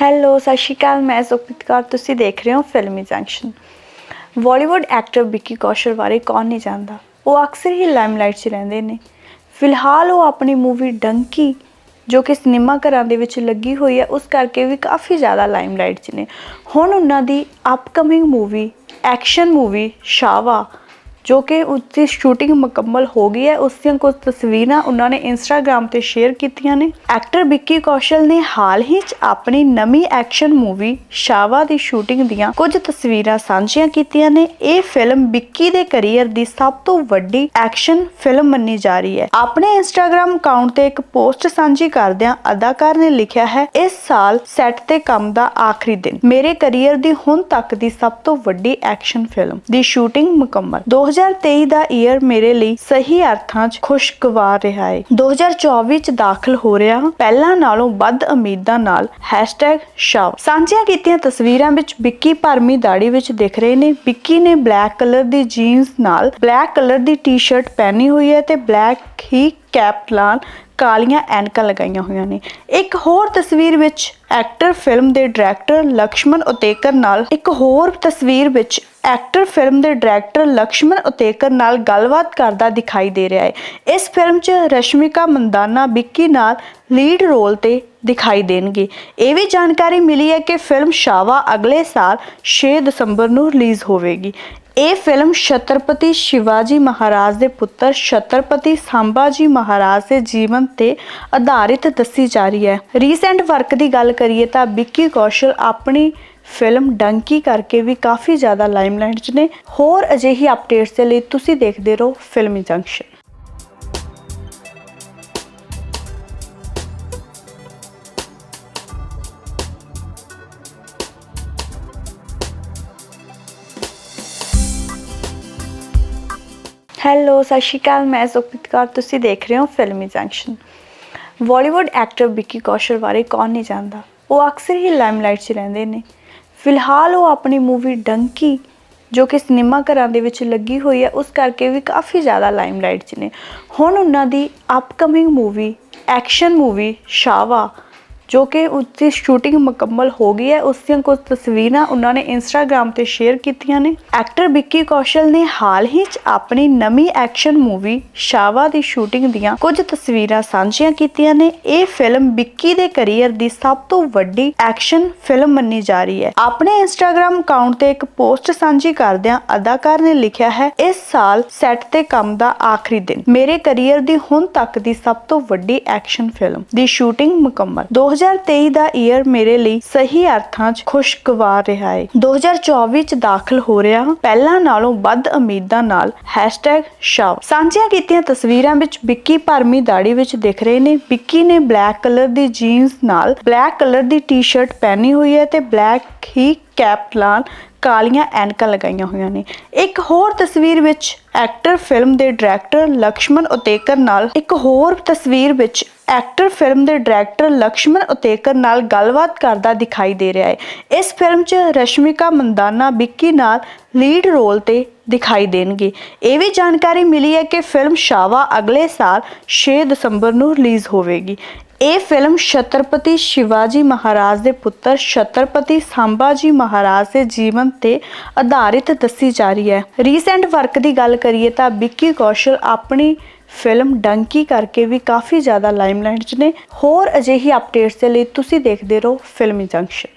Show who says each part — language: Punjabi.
Speaker 1: ਹੈਲੋ ਸਤਿ ਸ਼੍ਰੀ ਅਕਾਲ, ਮੈਂ ਸੁਖਪ੍ਰੀਤ ਕੌਰ। ਤੁਸੀਂ ਦੇਖ ਰਹੇ ਹੋ filmy junction. Bollywood actor Vicky Kaushal ਬਾਰੇ ਕੌਣ ਨਹੀਂ ਜਾਣਦਾ? ਉਹ ਅਕਸਰ ਹੀ ਲਾਈਮਲਾਈਟ 'ਚ ਰਹਿੰਦੇ ਨੇ। ਫਿਲਹਾਲ ਉਹ ਆਪਣੀ ਮੂਵੀ ਡੰਕੀ ਜੋ ਕਿ ਸਿਨੇਮਾ ਘਰਾਂ ਦੇ ਵਿੱਚ ਲੱਗੀ ਹੋਈ ਹੈ, ਉਸ ਕਰਕੇ ਵੀ ਕਾਫੀ ਜ਼ਿਆਦਾ ਲਾਈਮਲਾਈਟ 'ਚ ਨੇ। ਹੁਣ ਉਹਨਾਂ ਦੀ upcoming movie action movie Chhaava ਜੋ ਕਿ ਉਸ ਦੀ ਸ਼ੂਟਿੰਗ ਮੁਕੰਮਲ ਹੋ ਗਈ ਹੈ। ਉਸ ਦੀਆਂ ਕੁਝ ਤਸਵੀਰਾਂ ਉਹਨਾਂ ਨੇ ਇੰਸਟਾਗ੍ਰam ਤੇ ਸ਼ੇਅਰ ਕੀਤੀਆਂ ਨੇ। ਐਕਟਰ ਵਿੱਕੀ ਕੌਸ਼ਲ ਨੇ ਹਾਲ ਹੀ 'ਚ ਆਪਣੀ ਨਵੀਂ ਐਕਸ਼ਨ ਮੂਵੀ ਸ਼ਾਵਾ ਦੀ ਸ਼ੂਟਿੰਗ ਦੀਆਂ ਕੁਝ ਤਸਵੀਰਾਂ ਸਾਂਝੀਆਂ ਕੀਤੀਆਂ ਨੇ। ਇਹ ਫਿਲਮ ਵਿੱਕੀ ਦੇ ਕੈਰੀਅਰ ਦੀ ਸਭ ਤੋਂ ਵੱਡੀ ਐਕਸ਼ਨ ਫਿਲਮ ਮੰਨੀ ਜਾ ਰਹੀ ਹੈ। ਆਪਣੇ ਇੰਸਟਾਗ੍ਰam ਅਕਾਊਂਟ ਤੇ ਇੱਕ ਪੋਸਟ ਸਾਂਝੀ ਕਰਦਿਆਂ ਅਦਾਕਾਰ ਨੇ ਲਿਖਿਆ ਹੈ, ਇਸ ਸਾਲ ਸੈੱਟ ਤੇ ਕੰਮ ਦਾ ਆਖਰੀ ਦਿਨ। ਮੇਰੇ ਕੈਰੀਅਰ ਦੀ ਹੁਣ ਤੱਕ ਦੀ ਸਭ ਤੋਂ ਵੱਡੀ ਐਕਸ਼ਨ ਫਿਲਮ ਦੀ ਸ਼ੂਟਿੰਗ ਮੁਕੰਮਲ। 2023 ਦਾ ਈਅਰ ਮੇਰੇ ਲਈ ਸਹੀ ਅਰਥਾਂ 'ਚ ਖੁਸ਼ਗਵਾਰ ਰਿਹਾ ਹੈ 2024 'ਚ ਦਾਖਲ ਹੋ ਰਿਹਾ ਪਹਿਲਾਂ ਨਾਲੋਂ ਵੱਧ ਉਮੀਦਾਂ ਨਾਲ #ਸ਼ਾਵ ਸਾਂਝੀਆਂ ਕੀਤੀਆਂ ਤਸਵੀਰਾਂ ਵਿੱਚ ਵਿੱਕੀ ਭਰਮੀ ਦਾੜੀ ਵਿੱਚ ਦਿਖ ਰਹੇ ਨੇ। ਵਿੱਕੀ ਨੇ ਬਲੈਕ ਕਲਰ ਦੀ ਜੀਨਸ ਨਾਲ ਬਲੈਕ ਕਲਰ ਦੀ ਟੀ-ਸ਼ਰਟ ਪਹਿਨੀ ਹੋਈ ਹੈ ਤੇ ਬਲੈਕ ਹੀ ਕੈਪ ਨਾਲ ਕਾਲੀਆਂ ਐਨਕਾਂ ਲਗਾਈਆਂ ਹੋਈਆਂ ਨੇ। ਇੱਕ ਹੋਰ ਤਸਵੀਰ ਵਿੱਚ ਐਕਟਰ ਫਿਲਮ ਦੇ ਡਾਇਰੈਕਟਰ ਲਕਸ਼ਮਣ ਉਤੇਕਰ ਨਾਲ ਇੱਕ ਹੋਰ ਤਸਵੀਰ ਵਿੱਚ ਐਕਟਰ ਫਿਲਮ ਦੇ ਡਾਇਰੈਕਟਰ ਲਕਸ਼ਮਣ ਉਤੇਕਰ ਨਾਲ ਗੱਲਬਾਤ ਕਰਦਾ ਦਿਖਾਈ ਦੇ ਰਿਹਾ ਹੈ। ਇਸ ਫਿਲਮ 'ਚ ਰਸ਼ਮਿਕਾ ਮੰਦਾਨਾ, ਵਿੱਕੀ ਨਾਲ ਲੀਡ ਰੋਲ ਤੇ ਦਿਖਾਈ ਦੇਣਗੇ। ਇਹ ਵੀ ਜਾਣਕਾਰੀ ਮਿਲੀ ਹੈ ਕਿ ਫਿਲਮ ਸ਼ਾਵਾ ਅਗਲੇ ਸਾਲ 6 ਦਸੰਬਰ ਨੂੰ ਰਿਲੀਜ਼ ਹੋਵੇਗੀ। ਇਹ ਫਿਲਮ ਛਤਰਪਤੀ ਸ਼ਿਵਾਜੀ ਮਹਾਰਾਜ ਦੇ ਪੁੱਤਰ ਛਤਰਪਤੀ ਸੰਭਾਜੀ ਮਹਾਰਾਜ ਦੇ ਜੀਵਨ ਤੇ ਆਧਾਰਿਤ ਦੱਸੀ ਜਾ ਰਹੀ ਹੈ। ਰੀਸੈਂਟ ਵਰਕ ਦੀ ਗੱਲ ਕਰੀਏ ਤਾਂ ਵਿੱਕੀ ਕੌਸ਼ਲ ਆਪਣੀ ਫਿਲਮ ਡੰਕੀ ਕਰਕੇ ਵੀ ਕਾਫੀ ਜ਼ਿਆਦਾ ਲਾਈਮਲਾਈਟ 'ਚ ਨੇ। ਹੋਰ ਅਜਿਹੀ ਅਪਡੇਟਸ ਦੇ ਲਈ ਤੁਸੀਂ ਦੇਖਦੇ ਰਹੋ ਫਿਲਮੀ ਜੰਕਸ਼ਨ। ਹੈਲੋ ਸਤਿ ਸ਼੍ਰੀ ਅਕਾਲ, ਮੈਂ ਸੁਖਪ੍ਰੀਤ ਕੌਰ। ਤੁਸੀਂ ਦੇਖ ਰਹੇ ਹੋ filmy junction Bollywood actor Vicky Kaushal ਬਾਰੇ ਕੌਣ ਨਹੀਂ ਜਾਣਦਾ? ਉਹ ਅਕਸਰ ਹੀ ਲਾਈਮਲਾਈਟ 'ਚ ਰਹਿੰਦੇ ਨੇ। ਫਿਲਹਾਲ ਉਹ ਆਪਣੀ ਮੂਵੀ ਡੰਕੀ ਜੋ ਕਿ ਸਿਨੇਮਾ ਘਰਾਂ ਦੇ ਵਿੱਚ ਲੱਗੀ ਹੋਈ ਹੈ, ਉਸ ਕਰਕੇ ਵੀ ਕਾਫੀ ਜ਼ਿਆਦਾ ਲਾਈਮਲਾਈਟ 'ਚ ਨੇ। ਹੁਣ ਉਹਨਾਂ ਦੀ upcoming movie action movie Chhaava ਜੋ ਕਿ ਉਸ ਦੀ ਸ਼ੂਟਿੰਗ ਮੁਕੰਮਲ ਹੋ ਗਈ ਹੈ। ਉਸ ਦੀਆਂ ਕੁਝ ਤਸਵੀਰਾਂ ਉਹਨਾਂ ਨੇ ਇੰਸਟਾਗ੍ਰam ਤੇ ਸ਼ੇਅਰ ਕੀਤੀਆਂ ਨੇ। ਐਕਟਰ ਵਿੱਕੀ ਕੌਸ਼ਲ ਨੇ ਹਾਲ ਹੀ 'ਚ ਆਪਣੀ ਨਵੀਂ ਐਕਸ਼ਨ ਮੂਵੀ ਸ਼ਾਵਾ ਦੀ ਸ਼ੂਟਿੰਗ ਦੀਆਂ ਕੁਝ ਤਸਵੀਰਾਂ ਸਾਂਝੀਆਂ ਕੀਤੀਆਂ ਨੇ। ਇਹ ਫਿਲਮ ਵਿੱਕੀ ਦੇ ਕੈਰੀਅਰ ਦੀ ਸਭ ਤੋਂ ਵੱਡੀ ਐਕਸ਼ਨ ਫਿਲਮ ਮੰਨੀ ਜਾ ਰਹੀ ਹੈ। ਆਪਣੇ ਇੰਸਟਾਗ੍ਰam ਅਕਾਊਂਟ ਤੇ ਇੱਕ ਪੋਸਟ ਸਾਂਝੀ ਕਰਦਿਆਂ ਅਦਾਕਾਰ ਨੇ ਲਿਖਿਆ ਹੈ, ਇਸ ਸਾਲ ਸੈੱਟ ਤੇ ਕੰਮ ਦਾ ਆਖਰੀ ਦਿਨ। ਮੇਰੇ ਕੈਰੀਅਰ ਦੀ ਹੁਣ ਤੱਕ ਦੀ ਸਭ ਤੋਂ ਵੱਡੀ ਐਕਸ਼ਨ ਫਿਲਮ ਦੀ ਸ਼ੂਟਿੰਗ ਮੁਕੰਮਲ। 2023 ਦਾ ਈਅਰ ਮੇਰੇ ਲਈ ਸਹੀ ਅਰਥਾਂ 'ਚ ਖੁਸ਼ਗਵਾਰ ਰਿਹਾ ਹੈ 2024 'ਚ ਦਾਖਲ ਹੋ ਰਿਹਾ ਪਹਿਲਾਂ ਨਾਲੋਂ ਵੱਧ ਉਮੀਦਾਂ ਨਾਲ #ਸ਼ਾਵ ਸਾਂਝੀਆਂ ਕੀਤੀਆਂ ਤਸਵੀਰਾਂ ਵਿੱਚ ਵਿੱਕੀ ਭਰਮੀ ਦਾੜੀ ਵਿੱਚ ਦਿਖ ਰਹੇ ਨੇ। ਵਿੱਕੀ ਨੇ ਬਲੈਕ ਕਲਰ ਦੀ ਜੀਨਸ ਨਾਲ ਬਲੈਕ ਕਲਰ ਦੀ ਟੀ-ਸ਼ਰਟ ਪਹਿਨੀ ਹੋਈ ਹੈ ਤੇ ਬਲੈਕ ਹੀ ਕੈਪ ਲਾਲ ਕਾਲੀਆਂ ਐਨਕਾਂ ਲਗਾਈਆਂ ਹੋਈਆਂ ਨੇ। ਇੱਕ ਹੋਰ ਤਸਵੀਰ ਵਿੱਚ ਐਕਟਰ ਫਿਲਮ ਦੇ ਡਾਇਰੈਕਟਰ ਲਕਸ਼ਮਣ ਉਤੇਕਰ ਨਾਲ ਇੱਕ ਹੋਰ ਤਸਵੀਰ ਵਿੱਚ ਐਕਟਰ ਫਿਲਮ ਦੇ ਡਾਇਰੈਕਟਰ ਲਕਸ਼ਮਣ ਉਤੇਕਰ ਨਾਲ ਗੱਲਬਾਤ ਕਰਦਾ ਦਿਖਾਈ ਦੇ ਰਿਹਾ ਹੈ। ਇਸ ਫਿਲਮ 'ਚ ਰਸ਼ਮਿਕਾ ਮੰਦਾਨਾ ਵਿੱਕੀ ਨਾਲ ਲੀਡ ਰੋਲ ਤੇ ਦਿਖਾਈ ਦੇਣਗੇ। ਇਹ ਵੀ ਜਾਣਕਾਰੀ ਮਿਲੀ ਹੈ ਕਿ ਫਿਲਮ ਸ਼ਾਵਾ ਅਗਲੇ ਸਾਲ 6 ਦਸੰਬਰ ਨੂੰ ਰਿਲੀਜ਼ ਹੋਵੇਗੀ। ਇਹ ਫਿਲਮ ਛਤਰਪਤੀ ਸ਼ਿਵਾਜੀ ਮਹਾਰਾਜ ਦੇ ਪੁੱਤਰ ਛਤਰਪਤੀ ਸੰਭਾਜੀ ਮਹਾਰਾਜ ਦੇ ਜੀਵਨ ਤੇ ਆਧਾਰਿਤ ਦੱਸੀ ਜਾ ਰਹੀ ਹੈ। ਰੀਸੈਂਟ ਵਰਕ ਦੀ ਗੱਲ ਕਰੀਏ ਤਾਂ ਵਿੱਕੀ ਕੌਸ਼ਲ ਆਪਣੀ ਫਿਲਮ ਡੰਕੀ ਕਰਕੇ ਵੀ ਕਾਫੀ ਜ਼ਿਆਦਾ ਲਾਈਮਲਾਈਟ 'ਚ ਨੇ। ਹੋਰ ਅਜਿਹੀ ਅਪਡੇਟਸ ਦੇ ਲਈ ਤੁਸੀਂ ਦੇਖਦੇ ਰਹੋ ਫਿਲਮੀ ਜੰਕਸ਼ਨ।